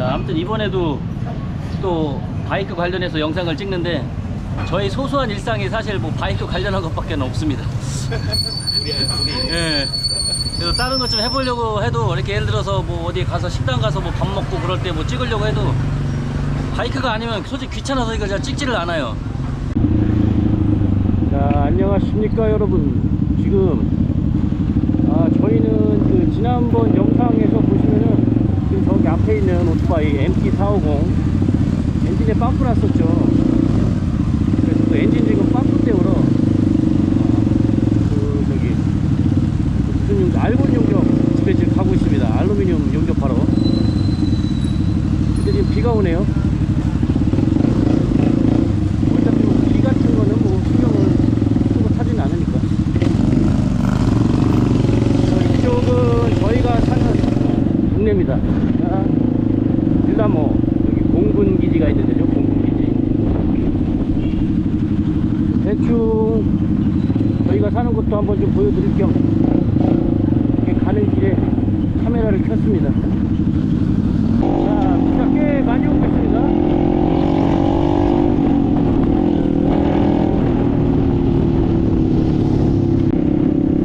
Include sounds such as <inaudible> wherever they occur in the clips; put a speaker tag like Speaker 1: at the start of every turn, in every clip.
Speaker 1: 자, 아무튼 이번에도 또 바이크 관련해서 영상을 찍는데 저희 소소한 일상이 사실 뭐 바이크 관련한 것밖에 없습니다. 예. 그래서 다른 것 좀 해보려고 해도 이렇게 예를 들어서 뭐 어디 가서 식당 가서 뭐 밥 먹고 그럴 때 뭐 찍으려고 해도 바이크가 아니면 솔직히 귀찮아서 이걸 잘 찍지를 않아요. 자, 안녕하십니까 여러분. 지금 아, 저희는 그 지난번 영상에서 보시면은 지금 저기 앞에 있는 오토바이 MT450 엔진에 빵꾸 났었죠. 그래서 그 엔진 지금 빵꾸 때문에 그 저기 무슨 용접, 알곤 용접 집에 지금 가고 있습니다. 알루미늄 용접하러. 근데 지금 비가 오네요. 어차피 뭐비 같은 거는 뭐 신경을 쓰고 타진 않으니까. 어, 이쪽은 저희가 사는 동네입니다. 자, 일라모 여기 공군 기지가 있는데요. 공군 기지. 대충 저희가 사는 곳도 한번 좀 보여드릴 겸 이렇게 가는 길에 카메라를 켰습니다. 자, 비가 꽤 많이 오고 있습니다.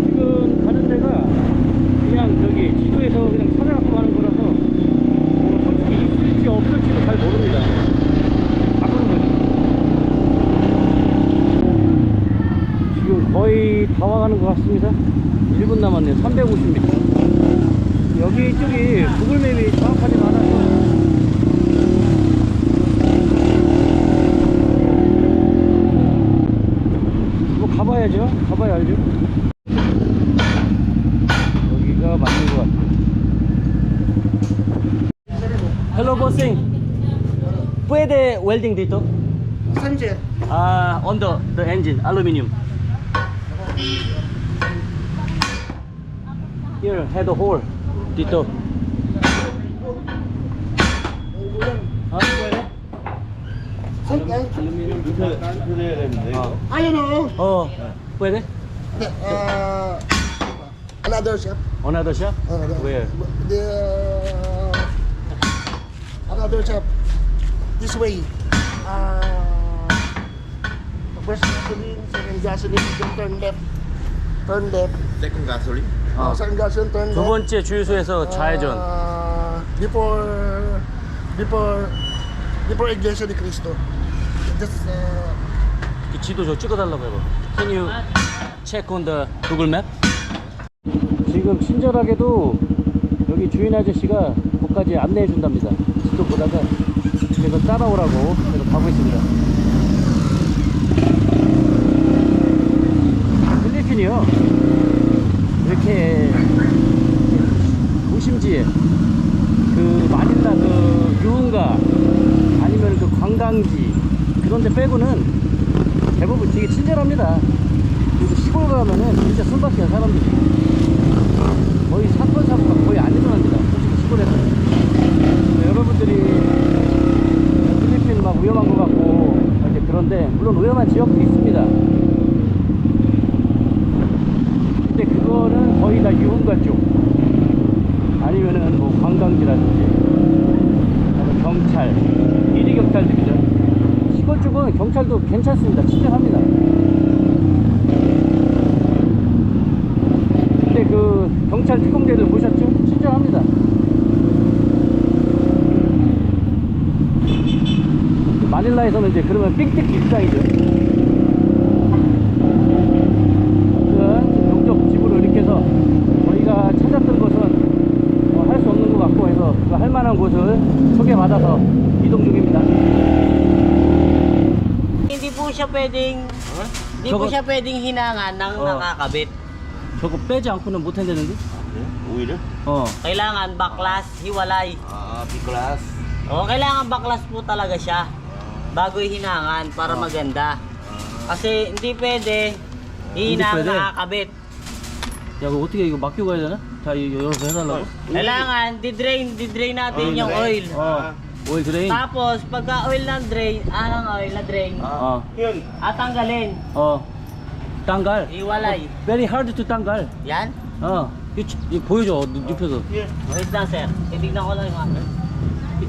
Speaker 1: 지금 가는 데가 그냥 저기 지도에서 그냥 찾아갖고 가는 거라서 뭐 솔직히 있을지 없을지도 잘 모릅니다. 바꾸는 거죠. 지금 거의 다 와가는 것 같습니다. 1분 남았네요. 350m. 여기 쪽이 구글맵이 정확하지 않아서 뭐 가봐야죠. 가봐야 알죠. 여기가 맞는 것 같아요. Hello, bossing. Puede welding dito?
Speaker 2: Sanjay.
Speaker 1: Ah, on the the engine, aluminium. Here, head a hole. Dito. Ah, puede?
Speaker 2: Sanjay.
Speaker 1: Ah.
Speaker 2: Ayun o.
Speaker 1: Oh, puede?
Speaker 2: Uh, another shop.
Speaker 1: Another shop?
Speaker 2: Another.
Speaker 1: Where?
Speaker 2: The another shop. This way. Uh, first gasoline, second gasoline, then turn left. Turn left.
Speaker 3: Second gasoline.
Speaker 2: Uh,
Speaker 1: 아.
Speaker 2: second gasoline, turn
Speaker 1: 두
Speaker 2: left.
Speaker 1: 번째 주유소에서 좌회전.
Speaker 2: Uh, before before before Iglesia de Cristo. Just uh,
Speaker 1: 그 지도 저 찍어달라고 해봐. Can you check on the Google Map? 지금 친절하게도 여기 주인 아저씨가 거기까지 안내해 준답니다. 지도 보다가 그래서 따라오라고 그래서 가고 있습니다. 필리핀이요. 이렇게 도심지에 그 마닐라 그 유흥가 아니면 그 관광지 그런 데 빼고는 대부분 되게 친절합니다. 그리고 시골 가면은 진짜 순박해요 사람들이. 거의 사건 사고가 거의 안 일어납니다. 솔직히 시골에서. 네, 여러분들이 필리핀 막 위험한 것 같고 이제 그런데 물론 위험한 지역도 있습니다. 근데 그거는 거의 다 유흥가 쪽 아니면은 뭐 관광지라든지 아니면 경찰 비리 경찰들이죠. 시골 쪽은 경찰도 괜찮습니다. 친절합니다. 근데 그 경찰 특공대들 보셨죠? 친절합니다. 마닐라에서는 이제 그러면 삥뜯기 일상이죠. 아무튼 지금 영적 집으로 이렇게 해서 저희가 찾았던 곳은 뭐할수 없는 것 같고 해서 그 할 만한 곳을 소개받아서 이동 중입니다.
Speaker 4: Hindi po siya pwedeng hindi po
Speaker 1: 저거-
Speaker 4: siya pwedeng hinangan ng
Speaker 1: Oh.
Speaker 4: nakakabit.
Speaker 1: 저거 빼지 않고는 못 한다는데?
Speaker 3: 오히려?
Speaker 1: 어.
Speaker 4: Kailangan baklas, hiwalay.
Speaker 3: 아, B-class.
Speaker 4: O, kailangan baklas po talaga siya bago hinangan para maganda. Kasi hindi pwede hihinang
Speaker 1: pwede.
Speaker 4: nakakabit.
Speaker 1: 야, 그거 어떻게 이거 맡겨 가야 되나? 다 이거 열어서 해달라고?
Speaker 4: Kailangan di-drain, di-drain natin yung oil.
Speaker 1: 어. 오일 드레인?
Speaker 4: Tapos, pagka oil ng drain, ah, ng oil na drain,
Speaker 1: 어.
Speaker 3: yun.
Speaker 4: at tanggalin,
Speaker 1: 어. 땅갈.
Speaker 4: hiwalay.
Speaker 1: Very hard to 땅갈.
Speaker 4: Yan?
Speaker 1: 어. 이, 이 보여줘, 눕- 눕혀서.
Speaker 4: Wait lang sir, titignan ko lang yung akin.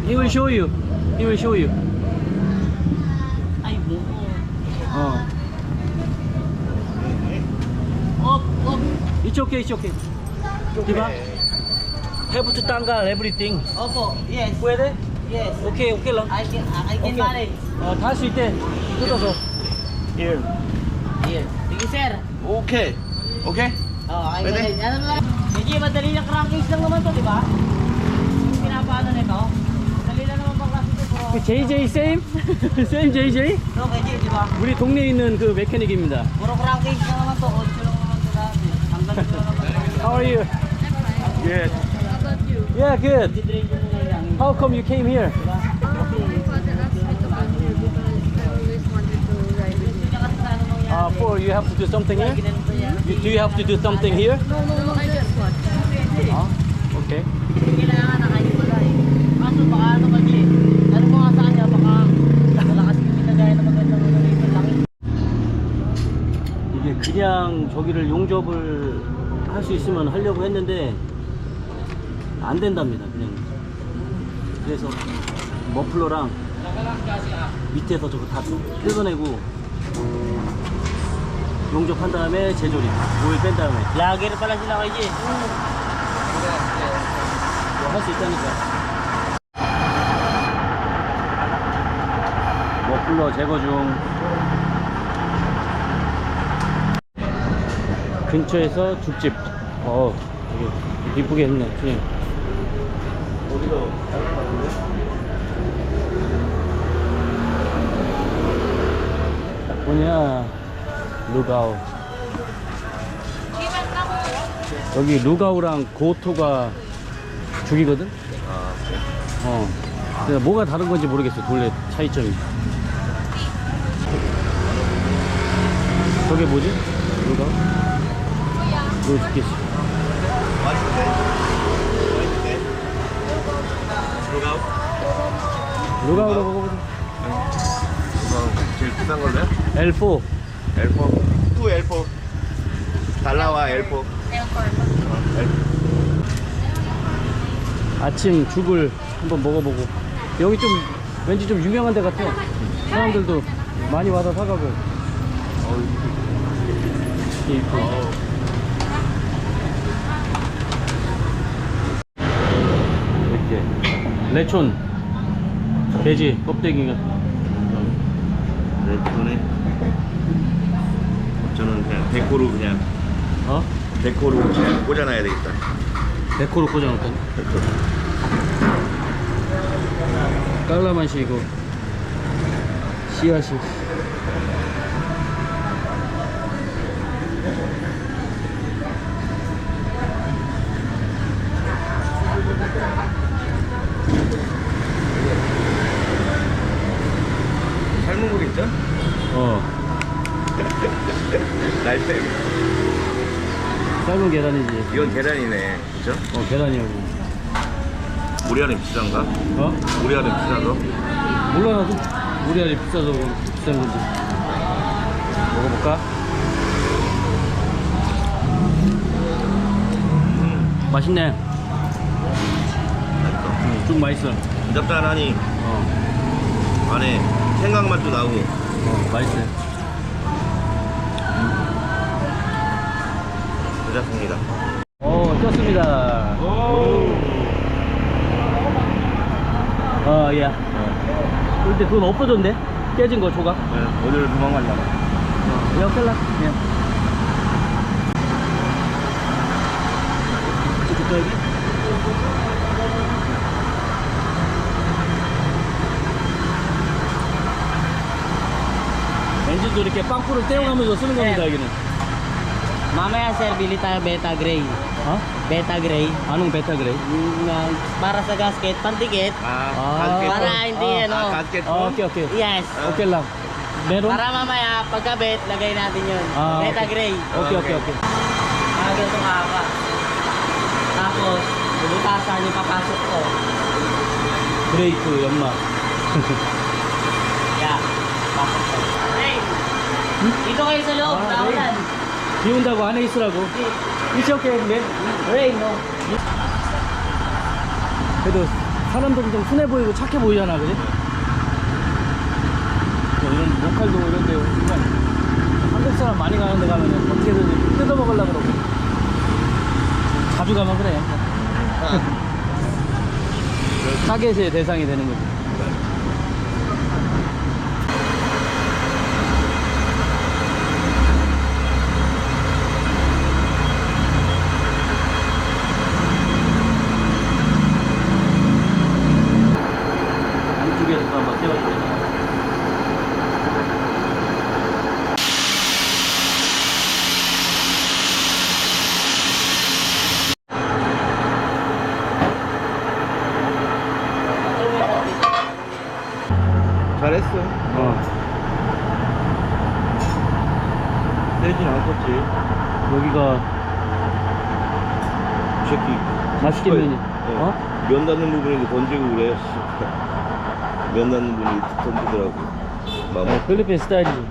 Speaker 1: He will show you. He will show you. 어. It's okay, it's okay. Diba? Have to tanggal everything.
Speaker 4: Opo, yes.
Speaker 1: pwede?
Speaker 4: Yes.
Speaker 1: 오케이, 오케이 lang.
Speaker 4: I can, I can
Speaker 1: Okay.
Speaker 4: manage.
Speaker 1: 어, 다할 수 있대. 뜯어서. Here.
Speaker 4: Yes. Sige, sir.
Speaker 3: 오케이. 오케이?
Speaker 4: Oh,
Speaker 3: Pwede?
Speaker 4: manage. Ano lang? Medyo madali lang crankings lang naman to, di ba? Pinapaano nito.
Speaker 1: 그 JJ same? same JJ? 우리 동네에 있는 그 메케닉입니다.
Speaker 4: Puro crankings lang naman to. 8 lang naman to lahat. eh. Hanggang dito lang naman.
Speaker 1: How are you? Good. Yeah, good. How come you came here? Uh, for you have to do something here? You, do you have to do something here?
Speaker 5: No, no, no, I just watch.
Speaker 1: Ah, okay. 그냥 저기를 용접을 할 수 있으면 하려고 했는데 안 된답니다 그냥. 그래서 머플러랑 밑에서 저거 다 뜯어내고 용접한 다음에 재조립 오일 뺀 다음에.
Speaker 4: sila kay Jim.
Speaker 1: 할수 있다니까. 머플러 제거 중 근처에서 죽집 어 되게 이쁘게 했네 주님 뭐냐 루가우 여기 루가우랑 고토가 죽이거든? 어. 근데 뭐가 다른 건지 모르겠어, 둘의 차이점이. 저게 뭐지? 루가우? 이거 죽겠어.
Speaker 3: 루가우?
Speaker 1: 루가우로 먹어보자.
Speaker 3: 루가우 제일 비싼 걸로요?
Speaker 1: L4.
Speaker 3: L4. 또 L4. 달라와 L4. 어, L4.
Speaker 1: 아침 죽을 한번 먹어보고. 여기 좀, 왠지 좀 유명한 데 같아. 사람들도 많이 와서 사가고. 이게 있고. 이렇게. 레촌. 돼지 껍데기가.
Speaker 3: 네, 저는 그냥 데코로 그냥
Speaker 1: 어?
Speaker 3: 데코로 그냥 꽂아놔야 되겠다.
Speaker 1: 데코로 꽂아놓고. 깔라맛이 이거. 씨앗이.
Speaker 3: 삶은 거겠죠?
Speaker 1: 어.
Speaker 3: 날때
Speaker 1: 삶은 계란
Speaker 3: 이건 계란이네. 그죠?
Speaker 1: 어, 계란이라고.
Speaker 3: 우리 안에 비싼가?
Speaker 1: 어?
Speaker 3: 우리 안에 비싸서?
Speaker 1: 몰라, 나도. 우리 아직 비싸서 비싼 건지. 먹어볼까? 맛있네.
Speaker 3: 맛있어.
Speaker 1: 응, 쭉 맛있어.
Speaker 3: 짭짤하니
Speaker 1: 어,
Speaker 3: 안에 생강 맛도 나고
Speaker 1: 어, 맛있어요.
Speaker 3: 괜찮습니다.
Speaker 1: 어, 떴습니다. 어, 예. 근데 그건 없어졌네? 깨진 거 조각?
Speaker 3: 네, 어디를 도망가려나?
Speaker 1: 어, 여기라. 예. 여기? 엔진도 이렇게 빵꾸를 떼어가면서 쓰는 겁니다, 여기는.
Speaker 4: Mamaya sir, bili tayo beta gray.
Speaker 1: 어?
Speaker 4: Beta gray.
Speaker 1: 안홍 베타 그래.
Speaker 4: Yung, uh, para sa gasket, pantikit.
Speaker 3: 아,
Speaker 1: 아.
Speaker 3: 가스켓.
Speaker 4: Para hindi
Speaker 1: 아,
Speaker 4: ano.
Speaker 3: 아, 가스켓.
Speaker 1: 어, 오케이, 오케이.
Speaker 4: Yes.
Speaker 1: 오케이 랑. 메론?
Speaker 4: Para mamaya, pagkabit, lagay natin yun.
Speaker 1: Ah,
Speaker 4: Beta
Speaker 1: okay.
Speaker 4: gray.
Speaker 1: 오케이, 오케이, 오케이.
Speaker 4: Ah, ganito kaka. Tapos, bubutasan yung papasok ko.
Speaker 1: 브레이크 연마.
Speaker 4: Yeah. Pasok ko. Hey! Dito kayo sa loob,
Speaker 1: Ah,
Speaker 4: naulan.
Speaker 1: 비 온다고 안에 있으라고. It's okay, man.
Speaker 4: Rain, no?
Speaker 1: 그래도 사람들이 좀 순해 보이고 착해 보이잖아, 그지? 이런 목칼도 이런 데 오면 한국 사람 많이 가는 데 가면 어떻게든 뜯어 먹으려고 그러고 자주 가면 그래. 타겟의 <laughs> 대상이 되는 거지. 안쪽에서도 한번 떼어줘야
Speaker 3: 어. 세진 않겠지.
Speaker 1: 여기가
Speaker 3: 이 새끼.
Speaker 1: 맛있게 면이.
Speaker 3: 어?
Speaker 1: 어?
Speaker 3: 면 닿는 부분에도 던지고 그래. <laughs> 면 닿는 부분이 던지더라고. 마마.
Speaker 1: 어, 필리핀 스타일이지.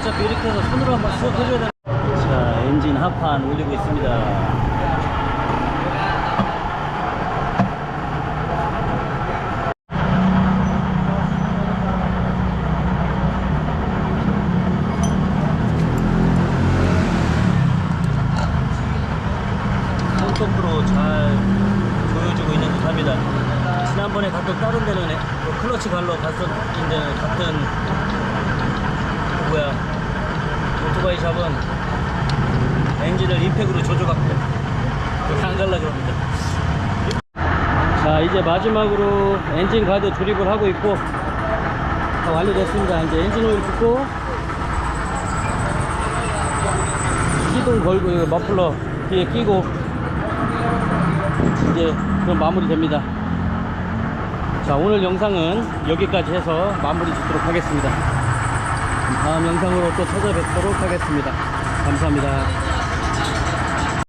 Speaker 1: 어차피 이렇게 해서 손으로 한번 쑥 해줘야 돼. 하판 올리고 있습니다. 손톱으로 잘 보여주고 있는 듯 합니다. 지난번에 갔던 다른 데는 그 클러치 갈러 갔었는데 같은 그 뭐야 오토바이 샵은 엔진을 임팩으로 조져갖고 안 갈라 그럽니다. 자 이제 마지막으로 엔진 가드 조립을 하고 있고 다 완료됐습니다. 이제 엔진 오일 붓고 시동 걸고 이거 머플러 뒤에 끼고 이제 그럼 마무리 됩니다. 자, 오늘 영상은 여기까지 해서 마무리 짓도록 하겠습니다. 다음 영상으로 또 찾아뵙도록 하겠습니다. 감사합니다.